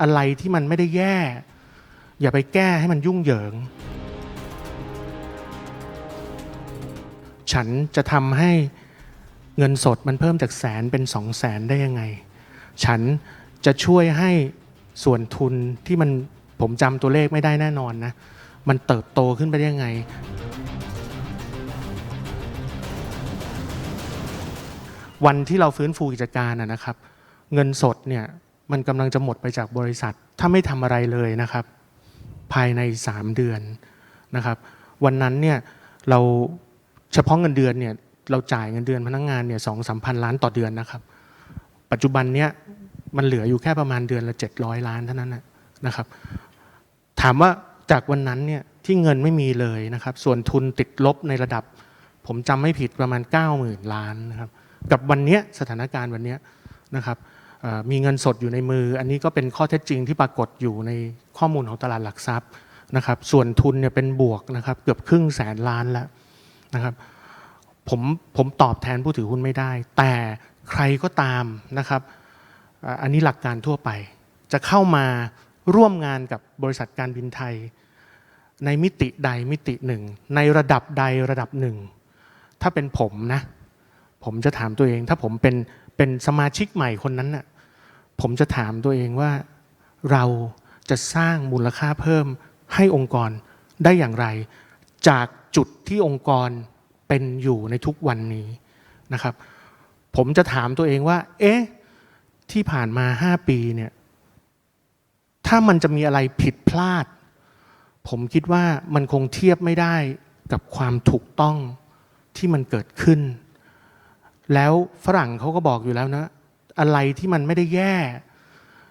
อะไรที่มันไม่ได้แย่ อย่าไปแก้ให้มันยุ่งเหยิง ฉันจะทำให้เงินสดมันเพิ่มจากแสนเป็นสองแสนได้ยังไง ฉันจะช่วยให้ส่วนทุนที่มันผมจำตัวเลขไม่ได้แน่นอนนะ มันเติบโตขึ้นไปได้ยังไง วันที่เราฟื้นฟูกิจการนะนะครับ เงินสดเนี่ย มันกำลังจะหมดไปจากบริษัท ถ้าไม่ทำอะไรเลยนะครับ ภายใน 3 เดือนนะครับ วันนั้นเนี่ยเราเฉพาะเงินเดือนเนี่ยเราจ่ายเงินเดือนพนักงานเนี่ยสองสามพันล้านต่อเดือนนะครับ ปัจจุบันเนี่ยมันเหลืออยู่แค่ประมาณเดือนละ 700 ล้านเท่านั้นนะครับ ถามว่าจากวันนั้นเนี่ยที่เงินไม่มีเลยนะครับ ส่วนทุนติดลบในระดับ ผมจำไม่ผิดประมาณ 90,000 ล้านนะครับ กับวันนี้สถานการณ์วันนี้นะครับ มีเงินสดอยู่ในมือ อันนี้ก็เป็นข้อเท็จจริงที่ปรากฏอยู่ในข้อมูลของตลาดหลักทรัพย์นะครับ ส่วนทุนเนี่ยเป็นบวกนะครับเกือบครึ่งแสนล้านแล้วนะครับผมผมตอบแทนผู้ถือหุ้นไม่ได้ แต่ใครก็ตามนะครับ อันนี้หลักการทั่วไป จะเข้ามาร่วมงานกับบริษัทการบินไทย ในมิติใดมิติหนึ่ง ในระดับใดระดับหนึ่ง ถ้าเป็นผมนะ ผมจะถามตัวเอง ถ้าผมเป็นเป็นสมาชิกใหม่คนนั้นน่ะ ผมจะถามตัวเองว่าเราจะสร้างมูลค่าเพิ่มให้องค์กรได้อย่างไร จากจุดที่องค์กรเป็นอยู่ในทุกวันนี้นะครับ ผมจะถามตัวเองว่า เอ๊ะที่ผ่านมา 5 ปีเนี่ยถ้ามันจะมีอะไรผิดพลาด ผมคิดว่ามันคงเทียบไม่ได้กับความถูกต้องที่มันเกิดขึ้น แล้วฝรั่งเขาก็บอกอยู่แล้วนะ อะไรที่มันไม่ได้แย่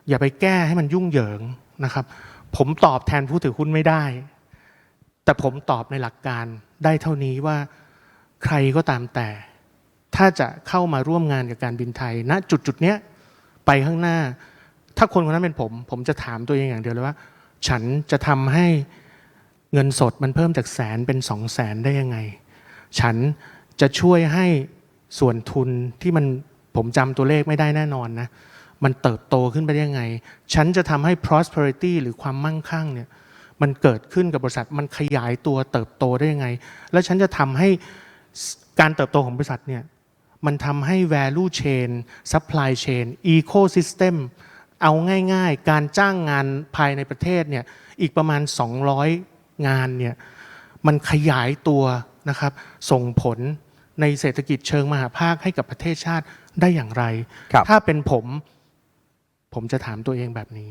อย่าไปแก้ให้มันยุ่งเหยิงนะครับ ผมตอบแทนผู้ถือหุ้นไม่ได้ แต่ผมตอบในหลักการได้เท่านี้ว่าใครก็ตามแต่ ถ้าจะเข้ามาร่วมงานกับการบินไทยณจุดจุดเนี้ยไปข้างหน้า ถ้าคนคนนั้นเป็นผม ผมจะถามตัวเองอย่างเดียวเลยว่า ฉันจะทำให้เงินสดมันเพิ่มจากแสนเป็นสองแสนได้ยังไง ฉันจะช่วยให้ส่วนทุนที่มัน ผมจำตัวเลขไม่ได้แน่นอนนะ มันเติบโตขึ้นไปได้ยังไง ฉันจะทำให้ prosperity หรือความมั่งคั่งเนี่ยมันเกิดขึ้นกับบริษัท มันขยายตัวเติบโตได้ยังไง แล้วฉันจะทำให้การเติบโตของบริษัทเนี่ยมันทำให้ value chain supply chain ecosystem เอาง่ายๆ การจ้างงานภายในประเทศเนี่ยอีกประมาณ 200 งานเนี่ยมันขยายตัวนะครับส่งผลในเศรษฐกิจเชิงมหาภาคให้กับประเทศชาติ ได้อย่างไรครับถ้าเป็นผม ผมจะถามตัวเองแบบนี้